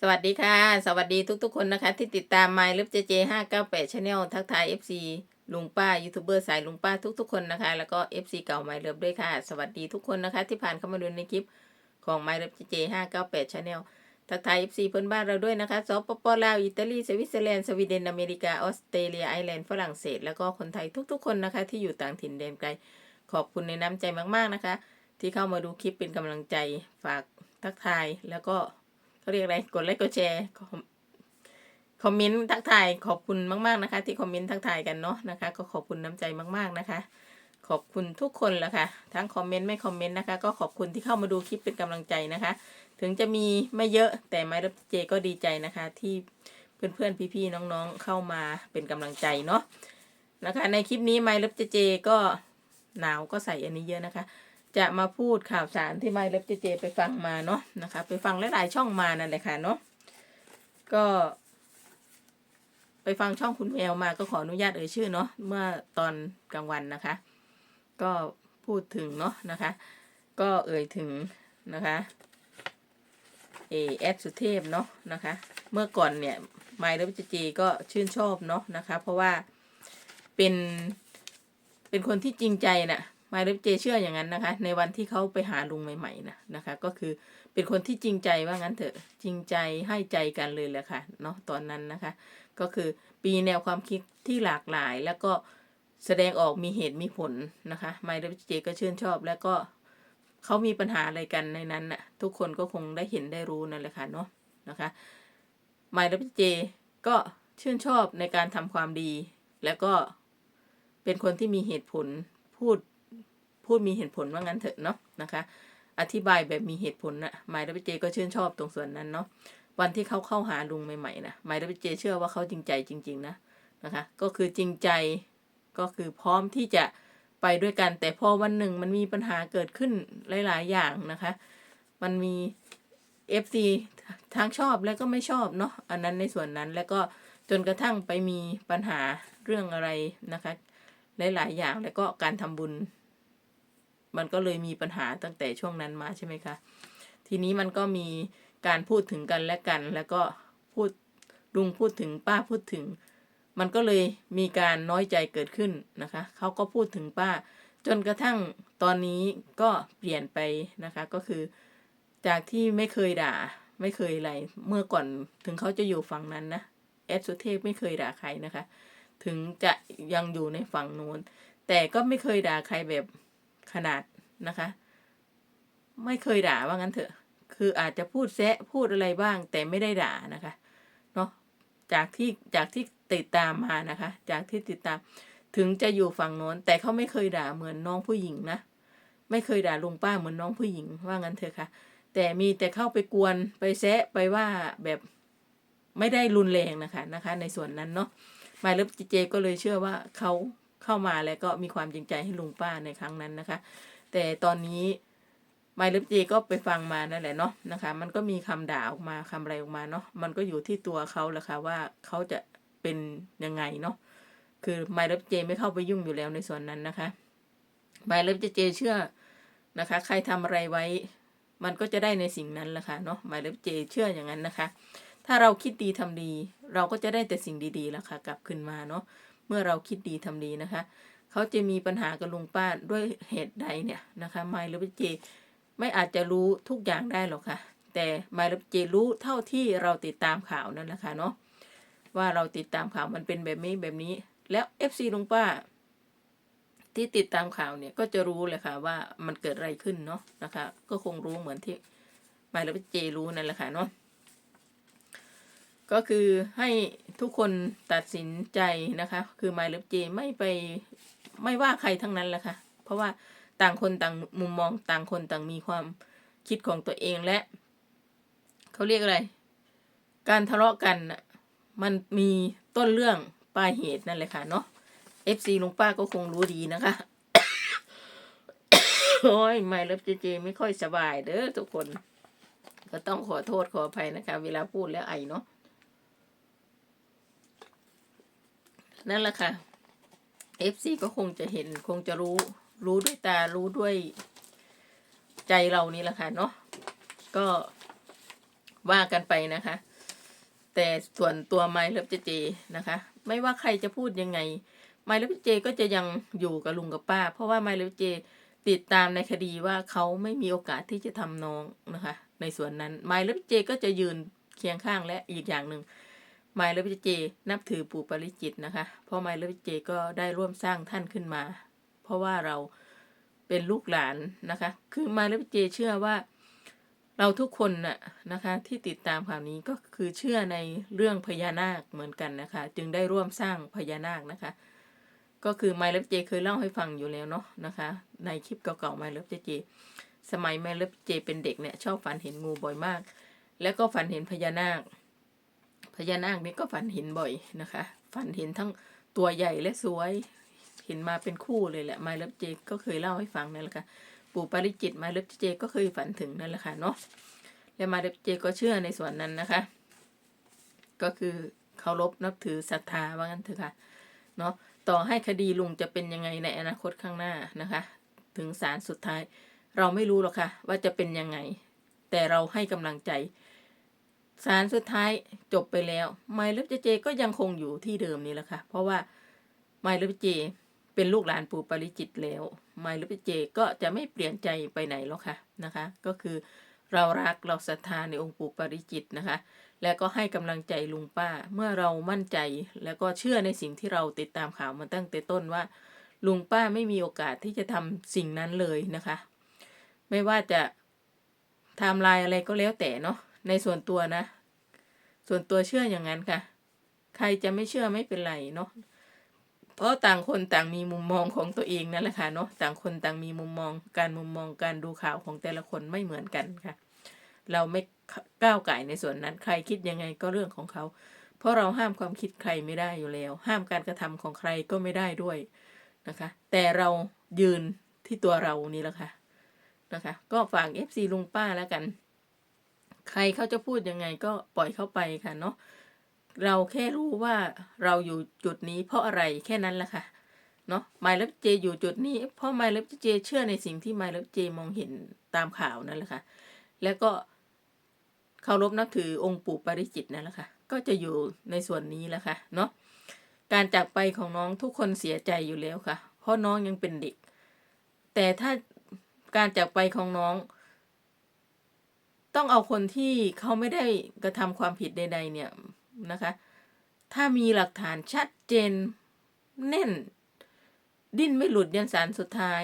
สวัสดีค่ะ สวัสดีทุกๆคนนะคะ ที่ติดตาม My l o v e JJ 598 Channel ทักทาย FC ลุงป้ายูทูบเบอร์สายลุงป้าทุกๆคนนะคะ แล้วก็ FC เก่า My l o v e ด้วยค่ะ สวัสดีทุกคนนะคะ ที่ผ่านเข้ามาดูในคลิปของ My l o v e JJ 598 Channel ทักทาย FC เพื่อนบ้านเราด้วยนะคะสปปลาวอิตาลีสวิตเซอร์แลนด์สวีเดนอเมริกาออสเตรเลียไอร์แลนด์ฝรั่งเศส แล้วก็คนไทยทุกๆคนนะคะ ที่อยู่ต่างถิ่นแดนไกลขอบคุณในน้ำใจมากๆนะคะ ที่เข้ามาดูคลิปเป็นกำลังใจฝากทักทายแล้วก็ เขาเรียกอะไรกดไลค์กดแชร์คอมเมนต์ทักทายขอบคุณมาก ๆนะคะ ที่คอมเมนต์ทักทายกันเนาะนะคะ ก็ขอบคุณน้ำใจมาก ๆนะคะ ขอบคุณทุกคนแหละค่ะทั้งคอมเมนต์ไม่คอมเมนต์นะคะ ก็ขอบคุณที่เข้ามาดูคลิปเป็นกำลังใจนะคะ ถึงจะมีไม่เยอะแต่ไมรับเจก็ดีใจนะคะ ที่เพื่อนๆพี่ๆน้องๆเข้ามาเป็นกำลังใจเนาะนะคะ ในคลิปนี้ไมรับเจก็หนาวก็ใส่อันนี้เยอะนะคะ จะมาพูดข่าวสารที่ไมเล็บเจเจไปฟังมาเนาะนะคะ ไปฟังหลายๆช่องมานั่นแหละค่ะเนาะก็ ไปฟังช่องคุณแมวมาก็ขออนุญาตเอ่ยชื่อเนาะเมื่อตอนกลางวันนะคะ ก็พูดถึงเนาะนะคะ ก็เอ่ยถึงนะคะเอแอดสุเทพเนาะนะคะ เมื่อก่อนเนี่ยไมเล็บเจเจก็ชื่นชอบเนาะนะคะ เพราะว่าเป็นเป็นคนที่จริงใจน่ะ มาเรฟเจเชื่ออย่างนั้นนะคะ ในวันที่เขาไปหาลุงใหม่ๆนะนะคะ ก็คือเป็นคนที่จริงใจว่างั้นเถอะจริงใจให้ใจกันเลยแหละค่ะเนาะตอนนั้นนะคะ ก็คือปีแนวความคิดที่หลากหลาย แล้วก็แสดงออกมีเหตุมีผลนะคะไมเรฟเจก็ชื่นชอบแล้วก็เขามีปัญหาอะไรกันในนั้นน่ะ ทุกคนก็คงได้เห็นได้รู้นั่นแหละค่ะเนาะนะคะไมเรฟเจก็ชื่นชอบในการทำความดี แล้วก็เป็นคนที่มีเหตุผลพูด พูดมีเหตุผลว่างั้นเถอะเนาะนะคะ อธิบายแบบมีเหตุผลนะหมายดับเจก็ชื่นชอบตรงส่วนนั้นเนาะวันที่เขาเข้าหาลุงใหม่ๆนะหมายดับเจเชื่อว่าเขาจริงใจจริง ๆ นะนะคะ ก็คือจริงใจก็คือพร้อมที่จะไปด้วยกัน แต่พอวันหนึ่งมันมีปัญหาเกิดขึ้นหลาย ๆ อย่างนะคะ มันมี FC ทั้งชอบแล้วก็ไม่ชอบเนาะอันนั้นในส่วนนั้นแล้วก็จนกระทั่งไปมีปัญหาเรื่องอะไรนะคะ หลาย ๆ อย่างแล้วก็การทำบุญ มันก็เลยมีปัญหาตั้งแต่ช่วงนั้นมาใช่ไหมคะ ทีนี้มันก็มีการพูดถึงกันและกัน แล้วก็พูดลุงพูดถึงป้าพูดถึง มันก็เลยมีการน้อยใจเกิดขึ้นนะคะ เขาก็พูดถึงป้า จนกระทั่งตอนนี้ก็เปลี่ยนไปนะคะ ก็คือ จากที่ไม่เคยด่า ไม่เคยอะไร เมื่อก่อนถึงเขาจะอยู่ฝั่งนั้นนะแอดสุเทพไม่เคยด่าใครนะคะ ถึงจะยังอยู่ในฝั่งนู้นแต่ก็ไม่เคยด่าใครแบบ ขนาดนะคะ ไม่เคยด่าว่างั้นเถอะ คืออาจจะพูดแซะพูดอะไรบ้าง แต่ไม่ได้ด่านะคะเนาะจากที่จากที่ติดตามมานะคะ จากที่ติดตามถึงจะอยู่ฝั่งโน้น แต่เขาไม่เคยด่าเหมือนน้องผู้หญิงนะไม่เคยด่าลุงป้าเหมือนน้องผู้หญิงว่างั้นเถอะค่ะ แต่มีแต่เข้าไปกวนไปแซะไปว่าแบบไม่ได้รุนแรงนะคะนะคะ ในส่วนนั้นเนาะมายเลิฟเจก็เลยเชื่อว่าเขา เข้ามาแล้วก็มีความจริงใจให้ลุงป้าในครั้งนั้นนะคะ แต่ตอนนี้ไมายเลิฟเจก็ไปฟังมานั่นแหละเนาะนะคะ มันก็มีคำด่าออกมาคำอะไรออกมาเนาะมันก็อยู่ที่ตัวเขาแหละค่ะว่าเขาจะเป็นยังไงเนาะคือไมายเลิฟเจไม่เข้าไปยุ่งอยู่แล้วในส่วนนั้นนะคะไมายเลิฟเจเชื่อนะคะ ใครทำอะไรไว้ มันก็จะได้ในสิ่งนั้นแหละค่ะเนาะไมายเลิฟเจเชื่ออย่างนั้นนะคะ ถ้าเราคิดดีทำดี เราก็จะได้แต่สิ่งดีๆแล้วค่ะกลับขึ้นมาเนาะ เมื่อเราคิดดีทำดีนะคะ เขาจะมีปัญหากับลุงป้าด้วยเหตุใดเนี่ยนะคะไมล์หรือเจไม่อาจจะรู้ทุกอย่างได้หรอกค่ะ แต่ไมล์หรือเจรู้เท่าที่เราติดตามข่าวนั่นแหละค่ะเนาะว่าเราติดตามข่าวมันเป็นแบบนี้แบบนี้ แล้วเอฟซีลุงป้า ที่ติดตามข่าวเนี่ยก็จะรู้เลยค่ะว่ามันเกิดอะไรขึ้นเนาะนะคะ ก็คงรู้เหมือนที่ไมล์หรือเจรู้นั่นแหละค่ะเนาะ ก็คือให้ทุกคนตัดสินใจนะคะ คือ My Love J ไม่ไปไม่ว่าใครทั้งนั้นแหละค่ะ เพราะว่าต่างคนต่างมุมมองต่างคนต่างมีความคิดของตัวเองและ เขาเรียกอะไร การทะเลาะกันน่ะมันมีต้นเรื่องปลายเหตุนั่นแหละค่ะเนาะ FC ลุงป้าก็คงรู้ดีนะคะ โอ้ย My Love J J ไม่ค่อยสบายเด้อทุกคน ก็ต้องขอโทษขออภัยนะคะ เวลาพูดแล้วไอเนาะ นั่นแหละค่ะ FC ก็คงจะเห็นคงจะรู้รู้ด้วยตารู้ด้วยใจเรานี่แหละค่ะเนาะก็ว่ากันไปนะคะ แต่ส่วนตัวไมล์เลิฟเจเจนะคะ ไม่ว่าใครจะพูดยังไงไมล์เลิฟเจเจก็จะยังอยู่กับลุงกับป้า เพราะว่าไมล์เลิฟเจติดตามในคดีว่าเขาไม่มีโอกาสที่จะทำน้องนะคะ ในส่วนนั้นไมล์เลิฟเจก็จะยืนเคียงข้างและอีกอย่างหนึ่ง ไมล์เลิเจ นับถือปู่ปริจิตนะคะ เพราะไมล์เลิเจก็ได้ร่วมสร้างท่านขึ้นมา เพราะว่าเราเป็นลูกหลานนะคะ คือไมล์เลิเจเชื่อว่าเราทุกคนน่ะนะคะที่ติดตามข่าวนี้ก็คือเชื่อในเรื่องพญานาคเหมือนกันนะคะ จึงได้ร่วมสร้างพญานาคนะคะ ก็คือไมล์เลิฟเจเคยเล่าให้ฟังอยู่แล้วเนาะนะคะ ในคลิปเก่าๆไมล์เลิฟเจ สมัยไมล์เลิฟเจเป็นเด็กเนี่ยชอบฝันเห็นงูบ่อยมาก แล้วก็ฝันเห็นพญานาค พญานาคนี่ก็ฝันเห็นบ่อยนะคะ ฝันเห็นทั้งตัวใหญ่และสวย เห็นมาเป็นคู่เลยแหละไมล์เลิฟเจก็เคยเล่าให้ฟังนั่นแหละค่ะปู่ปริจิตมาเล็บเจก็เคยฝันถึงนั่นแหละค่ะเนาะและมาเล็บเจก็เชื่อในส่วนนั้นนะคะ ก็คือเคารพนับถือศรัทธาว่างั้นเถอะค่ะเนาะต่อให้คดีลุงจะเป็นยังไงในอนาคตข้างหน้านะคะ ถึงศาลสุดท้าย เราไม่รู้หรอกค่ะ ว่าจะเป็นยังไง แต่เราให้กำลังใจ ศาลสุดท้ายจบไปแล้วไมล์ล็บเจก็ยังคงอยู่ที่เดิมนี่แหละค่ะ เพราะว่าไมล์ล็บเจเป็นลูกหลานปู่ปริจิตแล้วไมล์ลิเจก็จะไม่เปลี่ยนใจไปไหนหรอกค่ะนะคะ ก็คือเรารักเราศรัทธาในองค์ปู่ปริจิตนะคะ และก็ให้กำลังใจลุงป้าเมื่อเรามั่นใจ แล้วก็เชื่อในสิ่งที่เราติดตามข่าวมาตั้งแต่ต้นว่า ลุงป้าไม่มีโอกาสที่จะทำสิ่งนั้นเลยนะคะ ไม่ว่าจะทำลายอะไรก็แล้วแต่เนาะ ในส่วนตัวนะ ส่วนตัวเชื่ออย่างนั้นค่ะ ใครจะไม่เชื่อไม่เป็นไรเนาะเพราะต่างคนต่างมีมุมมองของตัวเองนั่นแหละค่ะเนาะต่างคนต่างมีมุมมองการมุมมองการดูข่าวของแต่ละคนไม่เหมือนกันค่ะ เราไม่ก้าวไก่ในส่วนนั้นใครคิดยังไงก็เรื่องของเขา เพราะเราห้ามความคิดใครไม่ได้อยู่แล้ว ห้ามการกระทำของใครก็ไม่ได้ด้วยนะคะ แต่เรายืนที่ตัวเรานี่แหละค่ะนะคะ ก็ฝาก FC ลุงป้าแล้วกัน ใครเขาจะพูดยังไงก็ปล่อยเข้าไปค่ะเนาะเราแค่รู้ว่าเราอยู่จุดนี้เพราะอะไรแค่นั้นแหละค่ะเนาะไมล์เล็บเจอยู่จุดนี้ เพราะไมล์เล็บเจเชื่อในสิ่งที่ไมล์เล็บเจมองเห็นตามข่าวนั่นแหละค่ะแล้วก็เคารพนับถือองค์ปู่ปริจิตนั่นแหละค่ะก็จะอยู่ในส่วนนี้แหละค่ะเนาะการจากไปของน้องทุกคนเสียใจอยู่แล้วค่ะ เพราะน้องยังเป็นเด็ก แต่ถ้าการจากไปของน้อง ต้องเอาคนที่เขาไม่ได้กระทำความผิดใด ๆ เนี่ยนะคะ ถ้ามีหลักฐานชัดเจนแน่น ดิ้นไม่หลุดยันสารสุดท้าย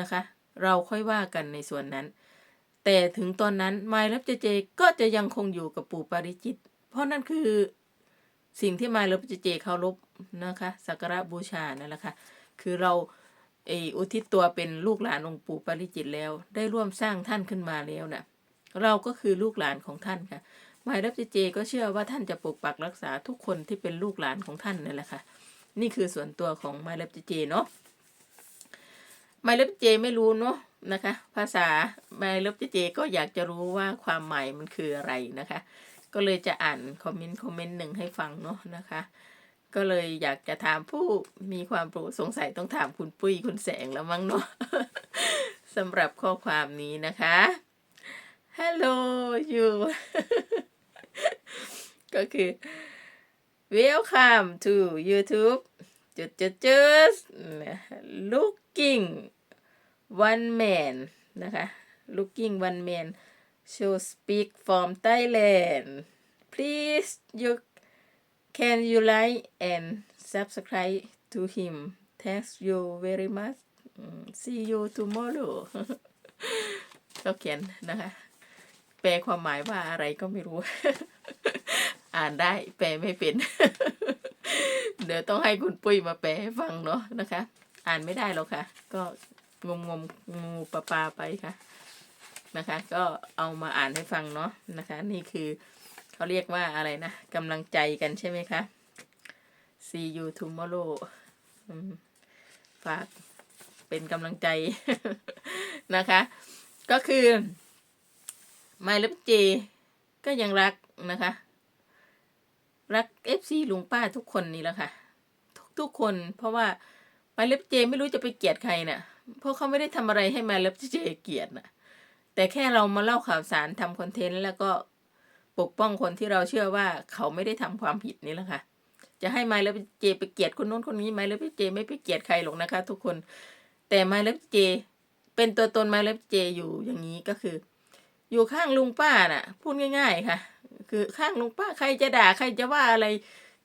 นะคะ เราค่อยว่ากันในส่วนนั้น แต่ถึงตอนนั้นไมล์เล็บเจเจก็จะยังคงอยู่กับปู่ปาริจิต เพราะนั่นคือสิ่งที่ไมล์เล็บเจเจเคารพนะคะสักการะบูชานั่นแหละค่ะคือเราเอออุทิศตัวเป็นลูกหลานองค์ปู่ปาริจิตแล้ว ได้ร่วมสร้างท่านขึ้นมาแล้วนะ่ะ เราก็คือลูกหลานของท่านค่ะหมายรับเจเจก็เชื่อว่าท่านจะปกปักรักษาทุกคนที่เป็นลูกหลานของท่านนั่นแหละค่ะ นี่คือส่วนตัวของไมรับเจเจเนาะไมรับเจไม่รู้เนาะนะคะ ภาษาไมรับเจก็อยากจะรู้ว่าความหมายมันคืออะไรนะคะ ก็เลยจะอ่านคอมเมนต์คอมเมนต์หนึ่งให้ฟังเนาะนะคะ ก็เลยอยากจะถามผู้มีความปรสงสัยต้องถามคุณปุ้ยคุณแสงแล้วมั้งเนาะสำหรับข้อความนี้นะคะ Hello you ก็คือ Welcome to YouTube จุดจุดจุด Looking one man นะคะ Looking one man show speak from Thailand please you can you like and subscribe to him thanks you very much see you tomorrow ก็เขียนนะคะ แปลความหมายว่าอะไรก็ไม่รู้ อ่านได้แปลไม่เป็น เดี๋ยวต้องให้คุณปุ้ยมาแปลให้ฟังเนาะนะคะ อ่านไม่ได้หรอกค่ะ ก็งมงมงูปลาปลาไปค่ะนะคะ ก็เอามาอ่านให้ฟังเนาะนะคะ นี่คือเขาเรียกว่าอะไรนะกำลังใจกันใช่ไหมคะ see you tomorrow ฝากเป็นกำลังใจนะคะ ก็คือ ไมล์เล็บเจ ก็ยังรักนะคะ รักเอฟซีลุงป้าทุกคนนี่แหละค่ะ ทุกทุกคน เพราะว่าไมล์เล็บเจไม่รู้จะไปเกลียดใครน่ะ เพราะเขาไม่ได้ทำอะไรให้ไมล์เล็บเจเกลียดน่ะ แต่แค่เรามาเล่าข่าวสารทำคอนเทนต์แล้วก็ปกป้องคนที่เราเชื่อว่าเขาไม่ได้ทำความผิดนี่แหละค่ะ จะให้ไมล์แล้วเจไปเกลียดคนนู้นคนนี้ไมล์แล้วเจไม่ไปเกลียดใครหรอกนะคะ ทุกคน แต่ไมล์แล้วเจเป็นตัวตนไมล์แล้วเจอยู่อย่างนี้ก็คือ อยู่ข้างลุงป้าน่ะ พูดง่าย ๆ ค่ะ คือข้างลุงป้าใครจะด่าใครจะว่าอะไร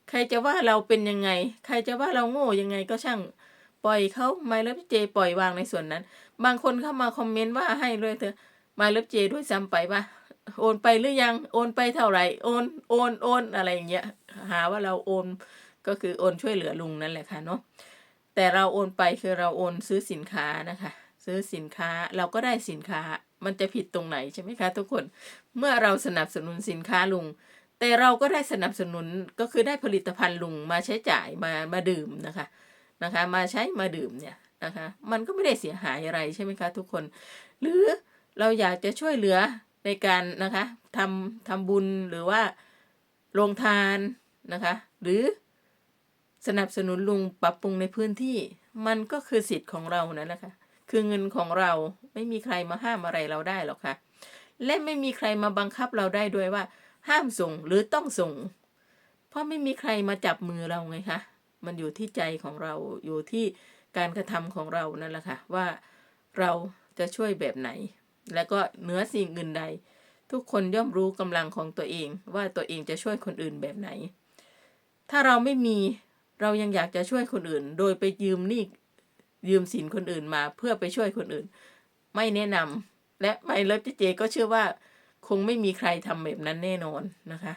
ใครจะว่าเราเป็นยังไง ใครจะว่าเราโง่ยังไงก็ช่างปล่อยเขาไมล์แล้วเจ ปล่อยวางในส่วนนั้น บางคนเข้ามาคอมเมนต์ว่าให้เลยเถอะไมล์แล้วเจด้วยซ้ำไปว่าโอนไปหรือยังโอนไปเท่าไหร่โอนโอนโอนอะไรอย่างเงี้ยหาว่าเราโอนก็คือโอนช่วยเหลือลุงนั่นแหละค่ะเนาะแต่เราโอนไปคือเราโอนซื้อสินค้านะคะ ซื้อสินค้าเราก็ได้สินค้า มันจะผิดตรงไหนใช่ไหมคะ ทุกคน เมื่อเราสนับสนุนสินค้าลุง แต่เราก็ได้สนับสนุนก็คือได้ผลิตภัณฑ์ลุงมาใช้จ่ายมามาดื่มนะคะนะคะ มาใช้มาดื่มเนี่ยนะคะ มันก็ไม่ได้เสียหายอะไรใช่ไหมคะทุกคน หรือเราอยากจะช่วยเหลือในการนะคะทำทำบุญหรือว่าโรงทานนะคะ หรือสนับสนุนลุงปรับปรุงในพื้นที่ มันก็คือสิทธิ์ของเรานั่นแหละค่ะคือเงินของเรา ไม่มีใครมาห้ามอะไรเราได้หรอกค่ะ และไม่มีใครมาบังคับเราได้ด้วยว่า ห้ามส่งหรือต้องส่ง เพราะไม่มีใครมาจับมือเราไงคะมันอยู่ที่ใจของเราอยู่ที่การกระทำของเรานั่นแหละค่ะว่าเราจะช่วยแบบไหน แล้วก็เหนือสิ่งอื่นใด ทุกคนย่อมรู้กำลังของตัวเองว่าตัวเองจะช่วยคนอื่นแบบไหน ถ้าเราไม่มีเรายังอยากจะช่วยคนอื่น โดยไปยืมหนี้ยืมสินคนอื่นมาเพื่อไปช่วยคนอื่น ไม่แนะนำและไม่เลิฟเจก็เชื่อว่าคงไม่มีใครทำแบบนั้นแน่นอนนะคะ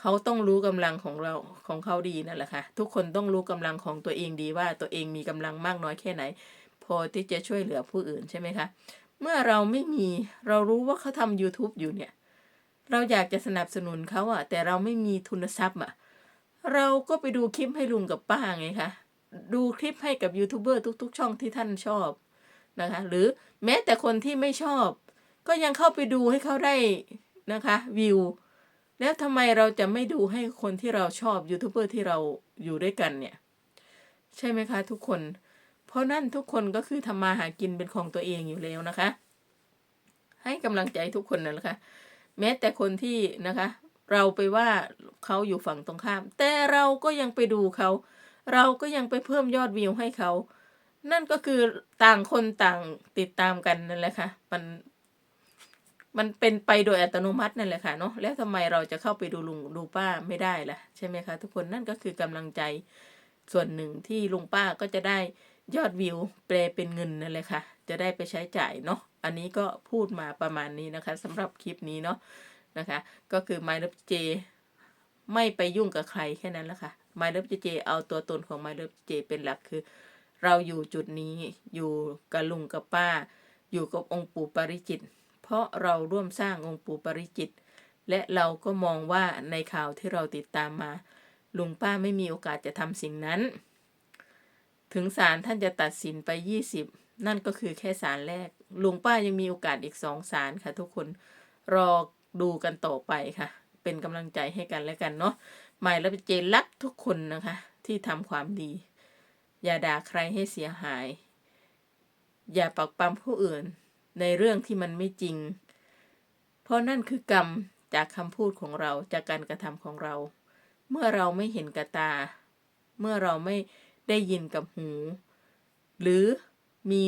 เขาต้องรู้กำลังของเราของเขาดีนั่นแหละค่ะ ทุกคนต้องรู้กำลังของตัวเองดีว่าตัวเองมีกำลังมากน้อยแค่ไหน พอที่จะช่วยเหลือผู้อื่นใช่ไหมคะ เมื่อเราไม่มีเรารู้ว่าเขาทำ YouTube อยู่เนี่ย เราอยากจะสนับสนุนเขาอะแต่เราไม่มีทุนทรัพย์อะเราก็ไปดูคลิปให้ลุงกับป้าไงคะ ดูคลิปให้กับยูทูบเบอร์ทุก ๆ ช่องที่ท่านชอบนะคะ หรือ แม้แต่คนที่ไม่ชอบ ก็ยังเข้าไปดูให้เขาได้นะคะวิวแล้วทำไมเราจะไม่ดูให้คนที่เราชอบยูทูบเบอร์ที่เราอยู่ด้วยกันเนี่ย ใช่ไหมคะ ทุกคน เพราะนั่นทุกคนก็คือทำมาหากินเป็นของตัวเองอยู่แล้วนะคะ ให้กำลังใจทุกคนนั่นแหละค่ะแม้แต่คนที่นะคะ เราไปว่าเขาอยู่ฝั่งตรงข้าม แต่เราก็ยังไปดูเขา เราก็ยังไปเพิ่มยอดวิวให้เขา นั่นก็คือต่างคนต่างติดตามกันนั่นแหละค่ะ มันมันเป็นไปโดยอัตโนมัตินั่นแหละค่ะเนาะแล้วทำไมเราจะเข้าไปดูลุงดูป้าไม่ได้ล่ะ ใช่ไหมคะทุกคนนั่นก็คือกำลังใจส่วนหนึ่งที่ลุงป้าก็จะได้ยอดวิวแปลเป็นเงินนั่นแหละค่ะ จะได้ไปใช้จ่ายเนาะอันนี้ก็พูดมาประมาณนี้นะคะสำหรับคลิปนี้เนาะนะคะ ก็คือ My Love J ไม่ไปยุ่งกับใครแค่นั้นแหละค่ะ My Love J เอาตัวตนของ My Love J เป็นหลักคือ เราอยู่จุดนี้อยู่กับลุงกับป้า อยู่กับองค์ปู่ปริจิต เพราะเราร่วมสร้างองค์ปู่ปริจิต และเราก็มองว่าในข่าวที่เราติดตามมา ลุงป้าไม่มีโอกาสจะทำสิ่งนั้น ถึงศาลท่านจะตัดสินไป 20 นั่นก็คือแค่ศาลแรก ลุงป้ายังมีโอกาสอีกสองศาลค่ะทุกคนรอดูกันต่อไปค่ะ เป็นกำลังใจให้กันและกันเนาะหมายและเจรักทุกคนนะคะ ที่ทำความดี อย่าด่าใครให้เสียหาย อย่าปักปั๊มผู้อื่นในเรื่องที่มันไม่จริง เพราะนั่นคือกรรมจากคำพูดของเราจากการกระทำของเรา เมื่อเราไม่เห็นกับตา เมื่อเราไม่ได้ยินกับหู หรือมี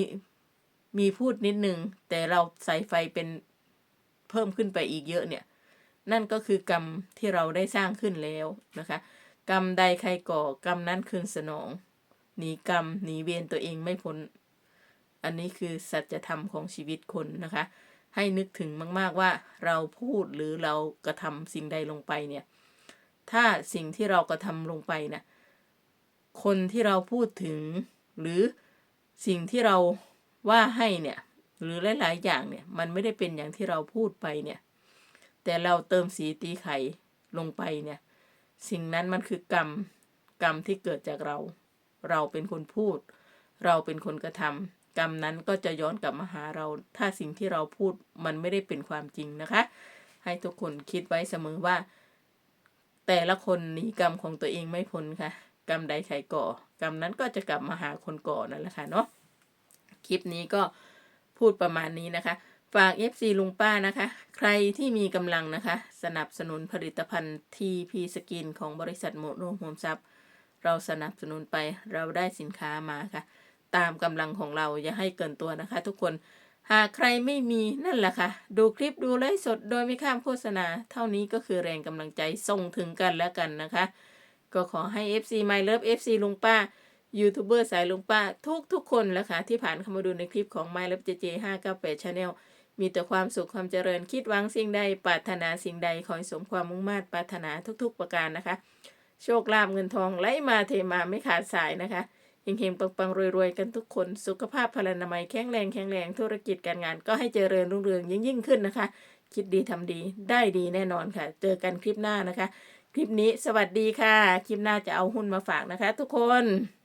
มีพูดนิดนึง แต่เราใส่ไฟเป็นเพิ่มขึ้นไปอีกเยอะเนี่ย นั่นก็คือกรรมที่เราได้สร้างขึ้นแล้วนะคะ กรรมใดใครก่อกรรมนั้นคืนสนอง หนีกรรมหนีเวรตัวเองไม่พ้น อันนี้คือสัจธรรมของชีวิตคนนะคะ ให้นึกถึงมาก ๆว่าเราพูดหรือเรากระทำสิ่งใดลงไปเนี่ย ถ้าสิ่งที่เรากระทำลงไปนะคนที่เราพูดถึงหรือสิ่งที่เราว่าให้เนี่ย หรือหลาย ๆ อย่างเนี่ย มันไม่ได้เป็นอย่างที่เราพูดไปเนี่ย แต่เราเติมสีตีไข่ลงไปเนี่ย สิ่งนั้นมันคือกรรมกรรมที่เกิดจากเรา เราเป็นคนพูด เราเป็นคนกระทำกรรมนั้นก็จะย้อนกลับมาหาเรา ถ้าสิ่งที่เราพูดมันไม่ได้เป็นความจริงนะคะ ให้ทุกคนคิดไว้เสมอว่า แต่ละคนหนีกรรมของตัวเองไม่พ้นค่ะ กรรมใดใครก่อ กรรมนั้นก็จะกลับมาหาคนก่อนั่นแหละค่ะเนาะคลิปนี้ก็พูดประมาณนี้นะคะฝาก FC ลุงป้านะคะ ใครที่มีกำลังนะคะ สนับสนุนผลิตภัณฑ์ TP Skin ของบริษัทโมโนโฮมซับ เราสนับสนุนไปเราได้สินค้ามาค่ะ ตามกำลังของเราอย่าให้เกินตัวนะคะ ทุกคนหากใครไม่มีนั่นแหละค่ะ ดูคลิปดูไลฟ์สดโดยไม่ข้ามโฆษณา เท่านี้ก็คือแรงกำลังใจส่งถึงกันแล้วกันนะคะ ก็ขอให้ FC My Love FC ลุงป้ายูทูบเบอร์สายลุงป้า ทุกทุกๆคนแล้วค่ะ ที่ผ่านเข้ามาดูในคลิปของ My Love JJ 598 Channel มีแต่ความสุขความเจริญคิดหวังสิ่งใดปรารถนาสิ่งใดขอให้สมความมุ่งมา่ปรารถนาทุก ๆ ประการนะคะ โชคลาภเงินทองไหลมาเทมาไม่ขาดสายนะคะเฮงๆปังๆรวยๆ กันทุกคนสุขภาพพลานามัยแข็งแรงแข็งแรงธุรกิจการงาน ก็ให้เจริญรุ่งเรืองยิ่งยิ่งขึ้นนะคะ คิดดีทำดีได้ดีแน่นอนค่ะ เจอกันคลิปหน้านะคะ คลิปนี้สวัสดีค่ะ คลิปหน้าจะเอาหุ้นมาฝากนะคะ ทุกคน